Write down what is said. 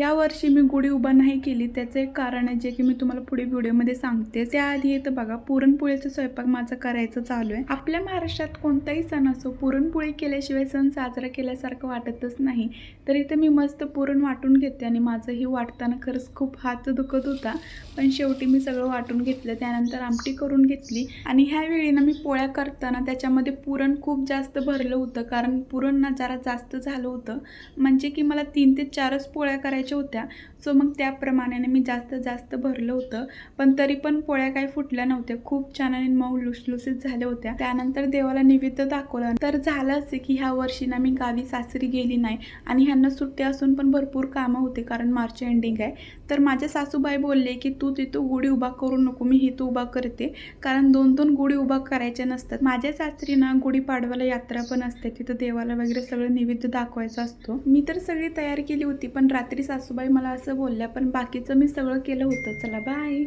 या वर्षी मी गुढी उभा नाही केली. त्याचं एक कारण आहे जे की मी तुम्हाला पुढे व्हिडिओमध्ये सांगते. त्याआधी येतं बघा पुरणपोळीचा स्वयंपाक माझा करायचं चालू आहे. आपल्या महाराष्ट्रात कोणताही सण असो पुरणपोळी केल्याशिवाय सण साजरा केल्यासारखं वाटतच नाही. तर इथे मी मस्त पुरण वाटून घेते आणि माझंही वाटताना खरंच खूप हात दुखत होता. पण शेवटी मी सगळं वाटून घेतलं. त्यानंतर आमटी करून घेतली. आणि ह्या वेळी ना मी पोळ्या करताना त्याच्यामध्ये पुरण खूप जास्त भरलं होतं. कारण पुरण ना जरा जास्त झालं होतं. म्हणजे की मला तीन ते चारच पोळ्या करायच्या होत्या. सो मग त्याप्रमाणे मी जास्त जास्त भरलं होतं. पण तरी पण पोळ्या काही फुटल्या नव्हत्या. खूप छान आणि मऊ लुसलुसीत झाल्या होत्या. त्यानंतर देवाला निवेद्य दाखवलं. तर झालं असे की ह्या वर्षी ना मी गावी सासरी गेली नाही. आणि ह्यांना सुट्टी असून पण भरपूर कामं होते कारण मार्च एंडिंग आहे. तर माझ्या सासूबाई बोलले की तू तिथं गुढी उभा करू नको. मी हिथं उभा करते. कारण दोन दोन गुढी उभा करायच्या नसतात. माझ्या सासरी ना गुढी यात्रा पण असते. तिथं देवाला वगैरे सगळं निवेद्य दाखवायचा असतो. मी तर सगळी तयारी केली होती. पण रात्री सासूबाई मला असं बोलल्या पण बाकीचं मी सगळं केलं होतं. चला बाय